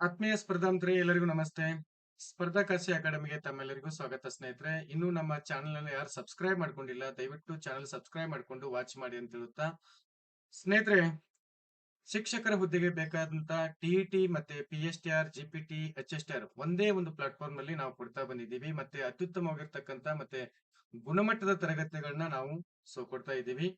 ಆತ್ಮೀಯ ಸ್ಪರ್ಧಾಂತರಿ, ಎಲ್ಲರಿಗೂ ನಮಸ್ತೆ. ಸ್ಪರ್ಧಾ ಕಾಶಿ ಅಕಾಡೆಮಿಗೆ ತಮ್ಮೆಲ್ಲರಿಗೂ ಸ್ವಾಗತ ಸ್ನೇಹಿತರೆ. ಇನ್ನು ನಮ್ಮ ಚಾನೆಲ್ ಅನ್ನು ಯಾರು ಸಬ್ಸ್ಕ್ರೈಬ್ ಮಾಡ್ಕೊಂಡಿಲ್ಲ, ದಯವಿಟ್ಟು ಚಾನೆಲ್ ಸಬ್ಸ್ಕ್ರೈಬ್ ಮಾಡ್ಕೊಂಡು ವಾಚ್ ಮಾಡಿ ಅಂತ ಹೇಳುತ್ತಾ. ಸ್ನೇಹಿತರೆ, ಶಿಕ್ಷಕರ ಹುದ್ದೆಗೆ ಬೇಕಾದಂತ ಟಿಇಟಿ ಮತ್ತೆ P H T R, G T, H S T R ಒಂದೇ ಒಂದು ಪ್ಲಾಟ್ಫಾರ್ಮ್ ಅಲ್ಲಿ ನಾವು ಕೊಡ್ತಾ ಬಂದಿದ್ದೀವಿ. ಮತ್ತೆ ಅತ್ಯುತ್ತಮವಾಗಿರ್ತಕ್ಕಂತ ಮತ್ತೆ ಗುಣಮಟ್ಟದ ತರಗತಿಗಳನ್ನ ನಾವು ಸೊ ಕೊಡ್ತಾ ಇದ್ದೀವಿ.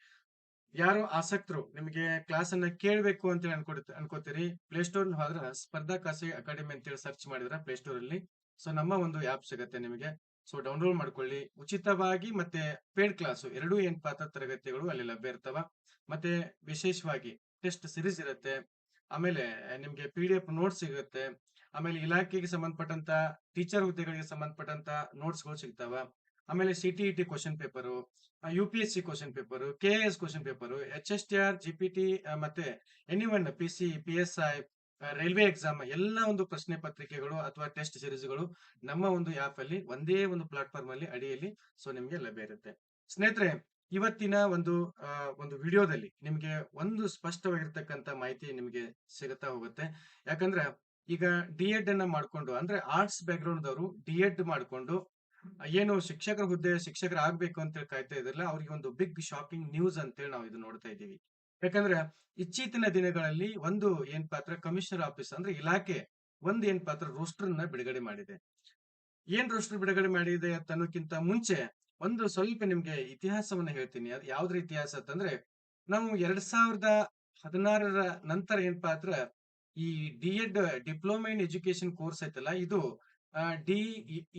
ಯಾರು ಆಸಕ್ತರು ನಿಮಗೆ ಕ್ಲಾಸ್ ಅನ್ನ ಕೇಳಬೇಕು ಅಂತ ಅನ್ಕೊಡ್ ಅನ್ಕೋತೀರಿ. ಪ್ಲೇಸ್ಟೋರ್ ಹೋದ್ರ ಸ್ಪರ್ಧಾ ಖಾಸಗಿ ಅಕಾಡೆಮಿ ಅಂತೇಳಿ ಸರ್ಚ್ ಮಾಡಿದ್ರೆ ಪ್ಲೇಸ್ಟೋರ್ ಅಲ್ಲಿ. ಸೊ ನಮ್ಮ ಒಂದು ಆಪ್ ಸಿಗುತ್ತೆ ನಿಮಗೆ. ಸೊ ಡೌನ್ಲೋಡ್ ಮಾಡ್ಕೊಳ್ಳಿ. ಉಚಿತವಾಗಿ ಮತ್ತೆ ಪೇಡ್ ಕ್ಲಾಸ್ ಎರಡೂ ಏನ್ ಪಾತ್ರ ತರಗತಿಗಳು ಅಲ್ಲಿ ಲಭ್ಯ ಇರ್ತವ. ಮತ್ತೆ ವಿಶೇಷವಾಗಿ ಟೆಸ್ಟ್ ಸಿರೀಸ್ ಇರುತ್ತೆ. ಆಮೇಲೆ ನಿಮ್ಗೆ ಪಿ ಡಿ ಎಫ್ ನೋಟ್ಸ್ ಸಿಗುತ್ತೆ. ಆಮೇಲೆ ಇಲಾಖೆಗೆ ಸಂಬಂಧಪಟ್ಟಂತ ಟೀಚರ್ ಹುದ್ದೆಗಳಿಗೆ ಸಂಬಂಧಪಟ್ಟಂತ ನೋಟ್ಸ್ಗಳು ಸಿಗ್ತಾವ. ಆಮೇಲೆ C T T question paper U P S C question paper K S question paper H S T R G P T ಮತ್ತೆ any one P C P S I railway exam ಎಲ್ಲ ಒಂದು ಪ್ರಶ್ನೆ ಪತ್ರಿಕೆಗಳು ಅಥವಾ test ಸಿರೀಸ್ಗಳು ನಮ್ಮ ಒಂದು app ಅಲ್ಲಿ ಒಂದೇ ಒಂದು ಪ್ಲಾಟ್ಫಾರ್ಮ್ ಅಲ್ಲಿ ಅಡಿಯಲ್ಲಿ ಸೊ ನಿಮ್ಗೆ ಲಭ್ಯ ಇರುತ್ತೆ. ಸ್ನೇಹಿತರೆ, ಇವತ್ತಿನ ಒಂದು ಒಂದು ವಿಡಿಯೋದಲ್ಲಿ ನಿಮ್ಗೆ ಒಂದು ಸ್ಪಷ್ಟವಾಗಿರ್ತಕ್ಕಂಥ ಮಾಹಿತಿ ನಿಮ್ಗೆ ಸಿಗುತ್ತಾ ಹೋಗುತ್ತೆ. ಯಾಕಂದ್ರೆ ಈಗ ಡಿ ಎಡ್ ಅನ್ನ ಮಾಡ್ಕೊಂಡು, ಅಂದ್ರೆ ಆರ್ಟ್ಸ್ ಬ್ಯಾಕ್ ಗ್ರೌಂಡ್ ದವರು ಡಿ ಎಡ್ ಮಾಡ್ಕೊಂಡು ಏನು ಶಿಕ್ಷಕರ ಹುದ್ದೆ, ಶಿಕ್ಷಕರ ಆಗ್ಬೇಕು ಅಂತ ಕಾಯ್ತಾ ಇದ್ರಲ್ಲ ಅವ್ರಿಗೆ ಒಂದು ಬಿಗ್ ಶಾಕಿಂಗ್ ನ್ಯೂಸ್ ಅಂತೇಳಿ ನಾವು ಇದು ನೋಡ್ತಾ ಇದ್ದೀವಿ. ಯಾಕಂದ್ರೆ ಇತ್ತೀಚಿನ ದಿನಗಳಲ್ಲಿ ಒಂದು ಏನ್ ಪಾತ್ರ ಕಮಿಷನರ್ ಆಫೀಸ್ ಅಂದ್ರೆ ಇಲಾಖೆ ಒಂದ್ ಏನ್ ಪಾತ್ರ ರೋಸ್ಟರ್ನ ಬಿಡುಗಡೆ ಮಾಡಿದೆ. ಏನ್ ರೋಸ್ಟರ್ ಬಿಡುಗಡೆ ಮಾಡಿದೆ ಅನ್ನೋಕ್ಕಿಂತ ಮುಂಚೆ ಒಂದು ಸ್ವಲ್ಪ ನಿಮ್ಗೆ ಇತಿಹಾಸವನ್ನ ಹೇಳ್ತೀನಿ. ಅದು ಯಾವ್ದ್ರ ಇತಿಹಾಸ ಅಂತಂದ್ರೆ ನಾವು ಎರಡ್ ಸಾವಿರದ ಹದಿನಾರರ ನಂತರ ಏನ್ ಪಾತ್ರ ಈ D Ed diploma in education course ಐತಲ್ಲ, ಇದು D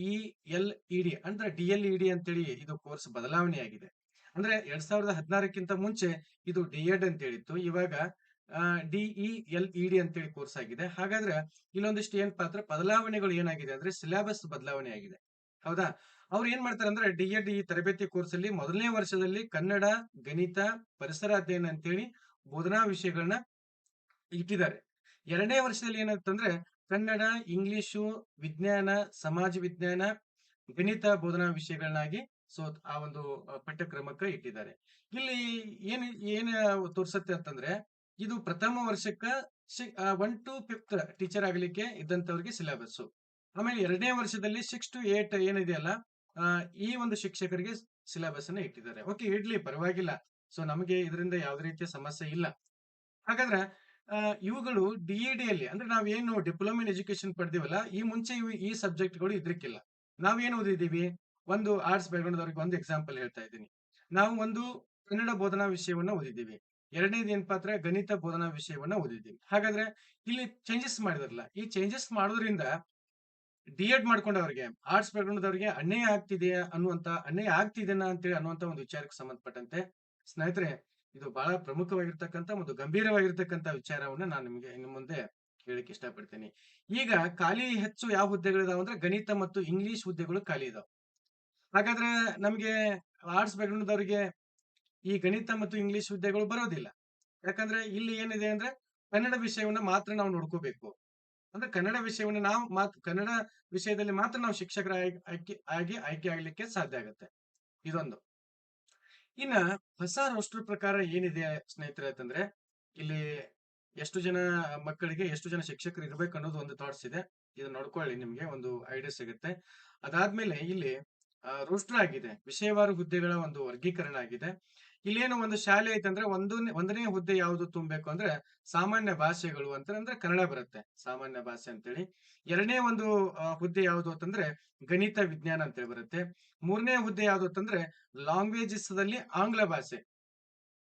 E L E D ಅಂದ್ರೆ ಡಿ ಎಲ್ ಇ ಡಿ ಅಂತೇಳಿ ಇದು ಕೋರ್ಸ್ ಬದಲಾವಣೆ ಆಗಿದೆ. ಅಂದ್ರೆ ಎರಡ್ ಸಾವಿರದ ಹದಿನಾರಕ್ಕಿಂತ ಮುಂಚೆ ಇದು ಡಿ ಎಡ್ ಅಂತ ಹೇಳಿತ್ತು ಇವಾಗ D E L E D ಅಂತೇಳಿ ಕೋರ್ಸ್ ಆಗಿದೆ. ಹಾಗಾದ್ರೆ ಇಲ್ಲೊಂದಿಷ್ಟು ಏನ್ ಪಾತ್ರ? ಬದಲಾವಣೆಗಳು ಏನಾಗಿದೆ ಅಂದ್ರೆ ಸಿಲೆಬಸ್ ಬದಲಾವಣೆ ಆಗಿದೆ. ಹೌದಾ? ಅವ್ರು ಏನ್ ಮಾಡ್ತಾರೆ ಅಂದ್ರೆ ಡಿ ಎಡ್ ಈ ತರಬೇತಿ ಕೋರ್ಸ್ ಅಲ್ಲಿ ಮೊದಲನೇ ವರ್ಷದಲ್ಲಿ ಕನ್ನಡ, ಗಣಿತ, ಪರಿಸರ ಅಧ್ಯಯನ ಅಂತೇಳಿ ಬೋಧನಾ ವಿಷಯಗಳನ್ನ ಇಟ್ಟಿದ್ದಾರೆ. ಎರಡನೇ ವರ್ಷದಲ್ಲಿ ಏನಾಗ್ತಂದ್ರೆ ಕನ್ನಡ ಇಂಗ್ಲಿಷು ವಿಜ್ಞಾನ, ಸಮಾಜ ವಿಜ್ಞಾನ, ಗಣಿತ ಬೋಧನಾ ವಿಷಯಗಳನ್ನಾಗಿ ಸೊ, ಆ ಒಂದು ಪಠ್ಯಕ್ರಮಕ್ಕೆ ಇಟ್ಟಿದ್ದಾರೆ. ಇಲ್ಲಿ ಏನ್ ಏನ್ ತೋರ್ಸತ್ತೆ ಅಂತಂದ್ರೆ, ಇದು ಪ್ರಥಮ ವರ್ಷಕ್ಕ ಒನ್ ಟು ಫಿಫ್ತ್ ಟೀಚರ್ ಆಗ್ಲಿಕ್ಕೆ ಇದ್ದಂತವ್ರಿಗೆ ಸಿಲೆಬಸ್ ಆಮೇಲೆ ಎರಡನೇ ವರ್ಷದಲ್ಲಿ ಸಿಕ್ಸ್ ಟು ಏಟ್ ಏನಿದೆಯಲ್ಲ ಈ ಒಂದು ಶಿಕ್ಷಕರಿಗೆ ಸಿಲೆಬಸ್ ಅನ್ನ ಇಟ್ಟಿದ್ದಾರೆ. ಓಕೆ ಇಡ್ಲಿ, ಪರವಾಗಿಲ್ಲ. ಸೊ ನಮಗೆ ಇದರಿಂದ ಯಾವುದೇ ರೀತಿಯ ಸಮಸ್ಯೆ ಇಲ್ಲ. ಹಾಗಾದ್ರೆ ಇವುಗಳು ಡಿ ಇ ಡಿ ಅಲ್ಲಿ, ಅಂದ್ರೆ ನಾವೇನು ಡಿಪ್ಲೊಮಾ ಇನ್ ಎಜುಕೇಶನ್ ಪಡೆದಿವಲ್ಲ, ಈ ಮುಂಚೆ ಇವು ಈ ಸಬ್ಜೆಕ್ಟ್ಗಳು ಇದ್ರಿಕ್ಕಿಲ್ಲ. ನಾವೇನು ಓದಿದೀವಿ ಒಂದು ಆರ್ಟ್ಸ್ ಬ್ಯಾಕ್ಗ್ರೌಂಡ್ ಅವ್ರಿಗೆ ಒಂದು ಎಕ್ಸಾಂಪಲ್ ಹೇಳ್ತಾ ಇದ್ದೀನಿ. ನಾವು ಒಂದು ಕನ್ನಡ ಬೋಧನಾ ವಿಷಯವನ್ನ ಓದಿದ್ದೀವಿ. ಎರಡನೇದು ಏನ್ ಪಾತ್ರ ಗಣಿತ ಬೋಧನಾ ವಿಷಯವನ್ನ ಓದಿದ್ದೀವಿ. ಹಾಗಾದ್ರೆ ಇಲ್ಲಿ ಚೇಂಜಸ್ ಮಾಡಿದ್ರಲ್ಲ, ಈ ಚೇಂಜಸ್ ಮಾಡೋದ್ರಿಂದ ಡಿ ಎಡ್ ಮಾಡ್ಕೊಂಡವ್ರಿಗೆ, ಆರ್ಟ್ಸ್ ಬ್ಯಾಕ್ಗ್ರೌಂಡ್ ಅವರಿಗೆ ಅನ್ಯಾಯ ಆಗ್ತಿದೆಯಾ ಅನ್ನುವಂತ, ಅನ್ಯಾಯ ಆಗ್ತಿದೆನಾ ಅಂತೇಳಿ ಅನ್ನುವಂತ ಒಂದು ವಿಚಾರಕ್ಕೆ ಸಂಬಂಧಪಟ್ಟಂತೆ, ಸ್ನೇಹಿತರೆ ಇದು ಬಹಳ ಪ್ರಮುಖವಾಗಿರ್ತಕ್ಕಂಥ ಒಂದು ಗಂಭೀರವಾಗಿರ್ತಕ್ಕಂಥ ವಿಚಾರವನ್ನ ನಾನು ನಿಮಗೆ ಇನ್ನು ಮುಂದೆ ಹೇಳಕ್ ಇಷ್ಟಪಡ್ತೀನಿ. ಈಗ ಖಾಲಿ ಹೆಚ್ಚು ಯಾವ ಹುದ್ದೆಗಳಿದಾವ ಅಂದ್ರೆ ಗಣಿತ ಮತ್ತು ಇಂಗ್ಲಿಷ್ ಹುದ್ದೆಗಳು ಖಾಲಿ ಇದಾವೆ. ಹಾಗಾದ್ರೆ ನಮಗೆ ಆರ್ಟ್ಸ್ ಬ್ಯಾಕ್ಗ್ರೌಂಡ್ ಅವರಿಗೆ ಈ ಗಣಿತ ಮತ್ತು ಇಂಗ್ಲಿಷ್ ಹುದ್ದೆಗಳು ಬರೋದಿಲ್ಲ. ಯಾಕಂದ್ರೆ ಇಲ್ಲಿ ಏನಿದೆ ಅಂದ್ರೆ ಕನ್ನಡ ವಿಷಯವನ್ನ ಮಾತ್ರ ನಾವು ನೋಡ್ಕೋಬೇಕು. ಅಂದ್ರೆ ಕನ್ನಡ ವಿಷಯವನ್ನ ನಾವು ಕನ್ನಡ ವಿಷಯದಲ್ಲಿ ಮಾತ್ರ ನಾವು ಶಿಕ್ಷಕರ ಆಯ್ಕೆ, ಆಗಿ ಆಯ್ಕೆ ಆಗ್ಲಿಕ್ಕೆ ಸಾಧ್ಯ ಆಗುತ್ತೆ. ಇದೊಂದು. ಇನ್ನ ಹೊಸ ರೋಸ್ಟರ್ ಪ್ರಕಾರ ಏನಿದೆ ಸ್ನೇಹಿತರೆ ಅಂತಂದ್ರೆ, ಇಲ್ಲಿ ಎಷ್ಟು ಜನ ಮಕ್ಕಳಿಗೆ ಎಷ್ಟು ಜನ ಶಿಕ್ಷಕರು ಇರ್ಬೇಕು ಅನ್ನೋದು ಒಂದು ಥಾಟ್ಸ್ ಇದೆ. ಇದನ್ನ ನೋಡ್ಕೊಳ್ಳಿ, ನಿಮ್ಗೆ ಒಂದು ಐಡಿಯಾ ಸಿಗುತ್ತೆ. ಅದಾದ್ಮೇಲೆ ಇಲ್ಲಿ ರೋಸ್ಟರ್ ಆಗಿದೆ ವಿಷಯವಾರು ಹುದ್ದೆಗಳ ಒಂದು ವರ್ಗೀಕರಣ ಆಗಿದೆ. ಇಲ್ಲೇನು ಒಂದು ಶಾಲೆ ಐತಂದ್ರೆ ಒಂದು ಒಂದನೇ ಹುದ್ದೆ ಯಾವುದು ತುಂಬಬೇಕು ಅಂದ್ರೆ ಸಾಮಾನ್ಯ ಭಾಷೆಗಳು ಅಂತ ಅಂದ್ರೆ ಕನ್ನಡ ಬರುತ್ತೆ. ಸಾಮಾನ್ಯ ಭಾಷೆ ಅಂತೇಳಿ. ಎರಡನೇ ಒಂದು ಹುದ್ದೆ ಯಾವುದು ಅಂತಂದ್ರೆ ಗಣಿತ ವಿಜ್ಞಾನ ಅಂತೇಳಿ ಬರುತ್ತೆ. ಮೂರನೇ ಹುದ್ದೆ ಯಾವುದು ಅಂತಂದ್ರೆ ಲಾಂಗ್ವೇಜಸ್ ದಲ್ಲಿ ಆಂಗ್ಲ ಭಾಷೆ.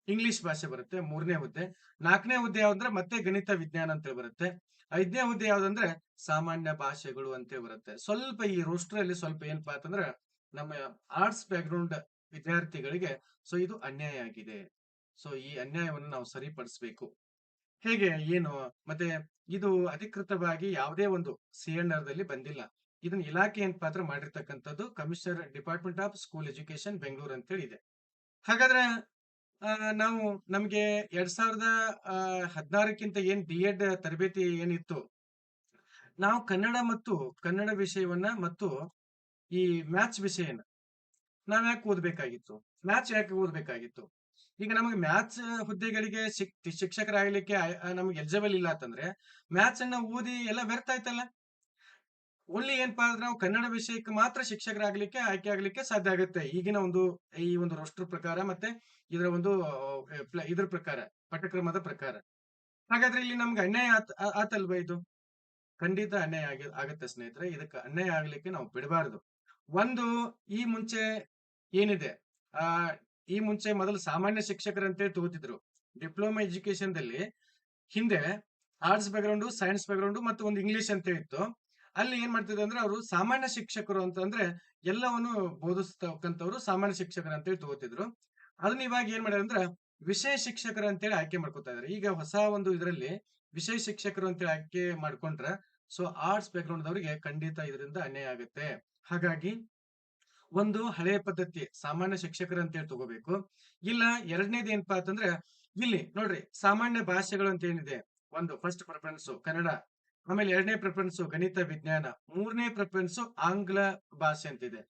ಇಂಗ್ಲಿಷ್ ಭಾಷೆ ಬರುತ್ತೆ ಮೂರನೇ ಹುದ್ದೆ. ನಾಲ್ಕನೇ ಹುದ್ದೆ ಯಾವ್ದಂದ್ರೆ ಮತ್ತೆ ಗಣಿತ ವಿಜ್ಞಾನ ಅಂತೇಳಿ ಬರುತ್ತೆ. ಐದನೇ ಹುದ್ದೆ ಯಾವ್ದಂದ್ರೆ ಸಾಮಾನ್ಯ ಭಾಷೆಗಳು ಅಂತೇಳಿ ಬರುತ್ತೆ. ಸ್ವಲ್ಪ ಈ ರೋಸ್ಟರ್ ಅಲ್ಲಿ ಸ್ವಲ್ಪ ಏನಪ್ಪಾ ಅಂತಂದ್ರೆ ನಮ್ಮ ಆರ್ಟ್ಸ್ ಬ್ಯಾಕ್ಗ್ರೌಂಡ್ ವಿದ್ಯಾರ್ಥಿಗಳಿಗೆ ಸೊ, ಇದು ಅನ್ಯಾಯ ಆಗಿದೆ. ಸೊ, ಈ ಅನ್ಯಾಯವನ್ನು ನಾವು ಸರಿಪಡಿಸಬೇಕು. ಹೇಗೆ, ಏನು, ಮತ್ತೆ ಇದು ಅಧಿಕೃತವಾಗಿ ಯಾವುದೇ ಒಂದು ಸಿಎನ್ಆರ್ ದಲ್ಲಿ ಬಂದಿಲ್ಲ. ಇದನ್ನ ಇಲಾಖೆ ಏನ್ ಪಾತ್ರ ಮಾಡಿರ್ತಕ್ಕಂಥದ್ದು? Commissioner department of school education Bengaluru ಅಂತೇಳಿ ಇದೆ ಹಾಗಾದ್ರೆ ನಾವು ನಮ್ಗೆ ಎರಡ್ ಸಾವಿರದ ಹದಿನಾರಕ್ಕಿಂತ ಏನ್ ಡಿ ಎಡ್ ತರಬೇತಿ ಏನಿತ್ತು? ನಾವು ಕನ್ನಡ ಮತ್ತು ಕನ್ನಡ ವಿಷಯವನ್ನ ಮತ್ತು ಈ ಮ್ಯಾಥ್ಸ್ ವಿಷಯನ ನಾವ್ ಯಾಕೆ ಓದ್ಬೇಕಾಗಿತ್ತು ಮ್ಯಾಥ್ಸ್ ಯಾಕೆ ಓದ್ಬೇಕಾಗಿತ್ತು ಈಗ ನಮಗೆ ಮ್ಯಾಥ್ಸ್ ಹುದ್ದೆಗಳಿಗೆ ಶಿಕ್ ಶಿಕ್ಷಕರಾಗ್ಲಿಕ್ಕೆ ನಮ್ಗೆ ಎಲಿಜಿಬಲ್ ಇಲ್ಲ ಅಂತಂದ್ರೆ ಮ್ಯಾಥ್ಸ್ ಅನ್ನ ಓದಿ ಎಲ್ಲ ವ್ಯರ್ಥ ಆಯ್ತಲ್ಲ. ಓನ್ಲಿ ಏನಪ್ಪಾ ಅಂದ್ರೆ ನಾವು ಕನ್ನಡ ವಿಷಯಕ್ಕೆ ಮಾತ್ರ ಶಿಕ್ಷಕರಾಗ್ಲಿಕ್ಕೆ ಆಯ್ಕೆ ಆಗ್ಲಿಕ್ಕೆ ಸಾಧ್ಯ ಆಗುತ್ತೆ. ಈಗಿನ ಒಂದು, ಈ ಒಂದು ರೋಸ್ಟರ್ ಪ್ರಕಾರ ಮತ್ತೆ ಇದರ ಒಂದು ಇದ್ರ ಪ್ರಕಾರ, ಪಠ್ಯಕ್ರಮದ ಪ್ರಕಾರ. ಹಾಗಾದ್ರೆ ಇಲ್ಲಿ ನಮ್ಗೆ ಅನ್ಯಾಯ ಆತಲ್ವಾ ಇದು? ಖಂಡಿತ ಅನ್ಯಾಯ ಆಗಿ, ಆಗತ್ತೆ ಸ್ನೇಹಿತರೆ. ಇದಕ್ಕೆ ಅನ್ಯಾಯ ಆಗ್ಲಿಕ್ಕೆ ನಾವು ಬಿಡಬಾರ್ದು. ಒಂದು ಈ ಮುಂಚೆ ಏನಿದೆ ಆ, ಈ ಮುಂಚೆ ಮೊದಲು ಸಾಮಾನ್ಯ ಶಿಕ್ಷಕರಂತೆ ತಗೋತಿದ್ರು. ಡಿಪ್ಲೊಮಾ ಎಜುಕೇಶನ್‌ದಲ್ಲಿ ಹಿಂದೆ ಆರ್ಟ್ಸ್ ಬ್ಯಾಕ್ಗ್ರೌಂಡ್, ಸೈನ್ಸ್ ಬ್ಯಾಕ್ಗ್ರೌಂಡ್ ಮತ್ತು ಒಂದು ಇಂಗ್ಲಿಷ್ ಅಂತ ಇತ್ತು. ಅಲ್ಲಿ ಏನ್ ಮಾಡ್ತಿದ್ರು ಅಂದ್ರೆ ಅವರು ಸಾಮಾನ್ಯ ಶಿಕ್ಷಕರು ಅಂತಂದ್ರೆ ಎಲ್ಲವನ್ನು ಬೋಧಿಸ್ತಕ್ಕಂಥವ್ರು ಸಾಮಾನ್ಯ ಶಿಕ್ಷಕರು ಅಂತೇಳಿ ತಗೋತಿದ್ರು. ಅದನ್ನ ಇವಾಗ ಏನ್ ಮಾಡ್ಯಾರ ಅಂದ್ರೆ ವಿಷಯ ಶಿಕ್ಷಕರು ಅಂತೇಳಿ ಆಯ್ಕೆ ಮಾಡ್ಕೊತಾ ಇದಾರೆ. ಈಗ ಹೊಸ ಒಂದು ಇದರಲ್ಲಿ ವಿಷಯ ಶಿಕ್ಷಕರು ಅಂತೇಳಿ ಆಯ್ಕೆ ಮಾಡ್ಕೊಂಡ್ರೆ ಸೊ ಆರ್ಟ್ಸ್ ಬ್ಯಾಕ್‌ಗ್ರೌಂಡ್‌ದವರಿಗೆ ಖಂಡಿತ ಇದರಿಂದ ಅನ್ಯಾಯ ಆಗುತ್ತೆ. ಹಾಗಾಗಿ ಒಂದು ಹಳೆಯ ಪದ್ಧತಿ ಸಾಮಾನ್ಯ ಶಿಕ್ಷಕರು ಅಂತೇಳಿ ತಗೋಬೇಕು. ಇಲ್ಲ ಎರಡನೇದ ಏನಪ್ಪಾ ಅಂತಂದ್ರೆ ಇಲ್ಲಿ ನೋಡ್ರಿ ಸಾಮಾನ್ಯ ಭಾಷೆಗಳು ಅಂತ ಏನಿದೆ. ಒಂದು ಫಸ್ಟ್ ಪ್ರಿಫರೆನ್ಸ್ ಕನ್ನಡ. ಆಮೇಲೆ ಎರಡನೇ ಪ್ರಿಫರೆನ್ಸ್ ಗಣಿತ, ವಿಜ್ಞಾನ. ಮೂರನೇ ಪ್ರಿಫರೆನ್ಸ್ ಆಂಗ್ಲ ಭಾಷೆ ಅಂತಿದೆ.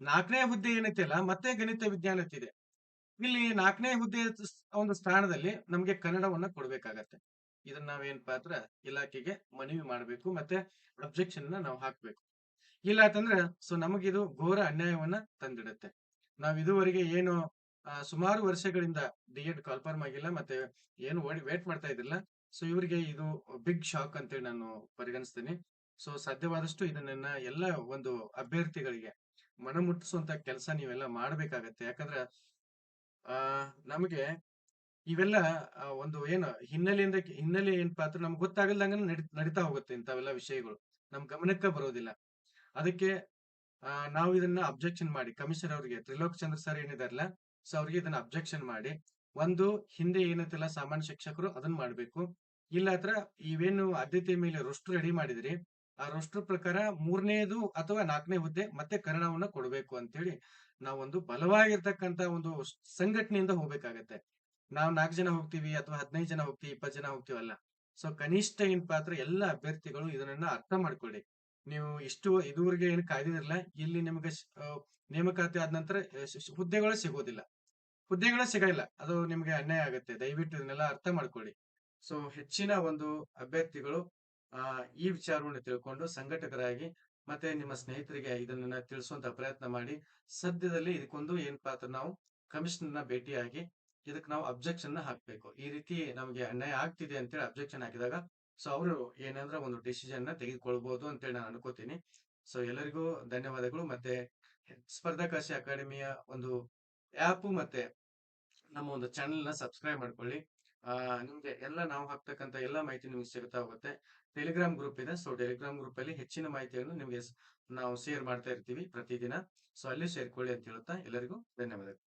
ನಾಲ್ಕನೇ ಹುದ್ದೆ ಏನೈತಲ್ಲ ಮತ್ತೆ ಗಣಿತ, ವಿಜ್ಞಾನ ಅಂತಿದೆ. ಇಲ್ಲಿ ನಾಲ್ಕನೇ ಹುದ್ದೆ ಒಂದು ಸ್ಥಾನದಲ್ಲಿ ನಮ್ಗೆ ಕನ್ನಡವನ್ನ ಕೊಡ್ಬೇಕಾಗತ್ತೆ. ಇದನ್ನ ನಾವೇನ್ ಪಾತ್ರ ಇಲಾಖೆಗೆ ಮನವಿ ಮಾಡ್ಬೇಕು ಮತ್ತೆ ಅಬ್ಜೆಕ್ಷನ್ ನಾವು ಹಾಕ್ಬೇಕು. ಇಲ್ಲ ಅಂತಂದ್ರೆ, ಸೊ ನಮಗಿದು ಘೋರ ಅನ್ಯಾಯವನ್ನ ತಂದಿಡುತ್ತೆ. ನಾವ್ ಇದುವರೆಗೆ ಏನು ಸುಮಾರು ವರ್ಷಗಳಿಂದ ಡಿ.ಎಡ್ ಕನ್ಫರ್ಮ್ ಆಗಿಲ್ಲ, ಮತ್ತೆ ಏನು ವೇಟ್ ಮಾಡ್ತಾ ಇದ್ದಿಲ್ಲ. ಸೊ ಇವರಿಗೆ ಇದು ಬಿಗ್ ಶಾಕ್ ಅಂತೇಳಿ ನಾನು ಪರಿಗಣಿಸ್ತೀನಿ. ಸೊ ಸಾಧ್ಯವಾದಷ್ಟು ಇದನ್ನ ಎಲ್ಲ ಒಂದು ಅಭ್ಯರ್ಥಿಗಳಿಗೆ ಮನಮುಟ್ಟಿಸುವಂತ ಕೆಲಸ ನೀವೆಲ್ಲ ಮಾಡ್ಬೇಕಾಗತ್ತೆ. ಯಾಕಂದ್ರ, ಆ, ನಮಗೆ ಇವೆಲ್ಲ ಒಂದು ಏನು ಹಿನ್ನೆಲೆಯಿಂದ ಹಿನ್ನೆಲೆ ಏನ್ ಪಾತ್ರ ನಮ್ಗೆ ಗೊತ್ತಾಗಲ್ದಂಗ ನಡಿ, ನಡೀತಾ ಹೋಗುತ್ತೆ ಇಂಥವೆಲ್ಲ ವಿಷಯಗಳು. ನಮ್ ಗಮನಕ್ಕೆ ಬರೋದಿಲ್ಲ. ಅದಕ್ಕೆ ನಾವು ಇದನ್ನ ಅಬ್ಜೆಕ್ಷನ್ ಮಾಡಿ ಕಮಿಷನರ್ ಅವರಿಗೆ ತ್ರಿಲೋಕ್ ಚಂದ್ರ ಸರ್ ಏನಿದಾರಲ್ಲ ಸೊ ಅವ್ರಿಗೆ ಇದನ್ನ ಅಬ್ಜೆಕ್ಷನ್ ಮಾಡಿ ಒಂದು ಹಿಂದೆ ಏನೈತಲ್ಲ ಸಾಮಾನ್ಯ ಶಿಕ್ಷಕರು ಅದನ್ನ ಮಾಡ್ಬೇಕು. ಇಲ್ಲ ಹತ್ರ ಇವೇನು ಆದ್ಯತೆ ಮೇಲೆ ರೊಷ್ಟು ರೆಡಿ ಮಾಡಿದ್ರಿ. ಆ ರೊಷ್ಟು ಪ್ರಕಾರ ಮೂರನೇದು ಅಥವಾ ನಾಲ್ಕನೇ ಹುದ್ದೆ ಮತ್ತೆ ಕನ್ನಡವನ್ನ ಕೊಡಬೇಕು ಅಂತೇಳಿ ನಾವೊಂದು ಬಲವಾಗಿರ್ತಕ್ಕಂತ ಒಂದು ಸಂಘಟನೆಯಿಂದ ಹೋಗ್ಬೇಕಾಗತ್ತೆ. ನಾವು ನಾಲ್ಕು ಜನ ಹೋಗ್ತೀವಿ ಅಥವಾ 15 ಜನ ಹೋಗ್ತೀವಿ, 20 ಜನ ಹೋಗ್ತೀವಲ್ಲ. ಸೊ ಕನಿಷ್ಠ ಏನ್ ಪಾತ್ರ ಎಲ್ಲ ಅಭ್ಯರ್ಥಿಗಳು ಇದನ್ನ ಅರ್ಥ ಮಾಡ್ಕೊಳ್ಳಿ. ನೀವು ಇಷ್ಟು ಇದುವರೆಗೆ ಏನು ಕಾಯ್ದಿದ್ರಲ್ಲ ಇಲ್ಲಿ ನಿಮಗೆ ನೇಮಕಾತಿ ಆದ ನಂತರ ಹುದ್ದೆಗಳು ಸಿಗೋದಿಲ್ಲ. ಹುದ್ದೆಗಳು ಸಿಗಲ್ಲ. ಅದು ನಿಮಗೆ ಅನ್ಯಾಯ ಆಗುತ್ತೆ ದಯವಿಟ್ಟು ಇದನ್ನೆಲ್ಲ ಅರ್ಥ ಮಾಡ್ಕೊಳ್ಳಿ. ಸೊ, ಹೆಚ್ಚಿನ ಒಂದು ಅಭ್ಯರ್ಥಿಗಳು ಈ ವಿಚಾರವನ್ನು ತಿಳ್ಕೊಂಡು ಸಂಘಟಕರಾಗಿ ಮತ್ತೆ ನಿಮ್ಮ ಸ್ನೇಹಿತರಿಗೆ ಇದನ್ನ ತಿಳಿಸುವಂತ ಪ್ರಯತ್ನ ಮಾಡಿ. ಸದ್ಯದಲ್ಲಿ ಇದಕ್ಕೊಂದು ಏನಪ್ಪಾ ಪಾತ್ರ ನಾವು, ಕಮಿಷನರ್‌ನ ಭೇಟಿಯಾಗಿ ಇದಕ್ಕೆ ನಾವು ಅಬ್ಜೆಕ್ಷನ್ ಹಾಕ್ಬೇಕು. ಈ ರೀತಿ ನಮ್ಗೆ ಅನ್ಯಾಯ ಆಗ್ತಿದೆ ಅಂತೇಳಿ ಅಬ್ಜೆಕ್ಷನ್ ಹಾಕಿದಾಗ ಸೊ ಅವರು ಏನಂದ್ರೆ ಒಂದು ಡಿಸಿಷನ್ನ ತೆಗೆದುಕೊಳ್ಬಹುದು ಅಂತೇಳಿ ನಾನು ಅನ್ಕೋತೀನಿ. ಸೊ ಎಲ್ಲರಿಗೂ ಧನ್ಯವಾದಗಳು. ಮತ್ತೆ ಸ್ಪರ್ಧಾಕಾಶಿ ಅಕಾಡೆಮಿಯ ಒಂದು ಆ್ಯಪ್ ಮತ್ತೆ ನಮ್ಮ ಒಂದು ಚಾನೆಲ್ನ ಸಬ್ಸ್ಕ್ರೈಬ್ ಮಾಡ್ಕೊಳ್ಳಿ. ನಿಮ್ಗೆ ಎಲ್ಲ ನಾವು ಹಾಕ್ತಕ್ಕಂತ ಎಲ್ಲಾ ಮಾಹಿತಿ ನಿಮ್ಗೆ ಸಿಗುತ್ತಾ ಹೋಗುತ್ತೆ. ಟೆಲಿಗ್ರಾಮ್ ಗ್ರೂಪ್ ಇದೆ. ಸೊ ಟೆಲಿಗ್ರಾಮ್ ಗ್ರೂಪ್ ಅಲ್ಲಿ ಹೆಚ್ಚಿನ ಮಾಹಿತಿಯನ್ನು ನಿಮ್ಗೆ ನಾವು ಶೇರ್ ಮಾಡ್ತಾ ಇರ್ತೀವಿ ಪ್ರತಿದಿನ. ಸೊ ಅಲ್ಲಿ ಸೇರ್ಕೊಳ್ಳಿ ಅಂತ ಹೇಳುತ್ತಾ ಎಲ್ಲರಿಗೂ ಧನ್ಯವಾದಗಳು.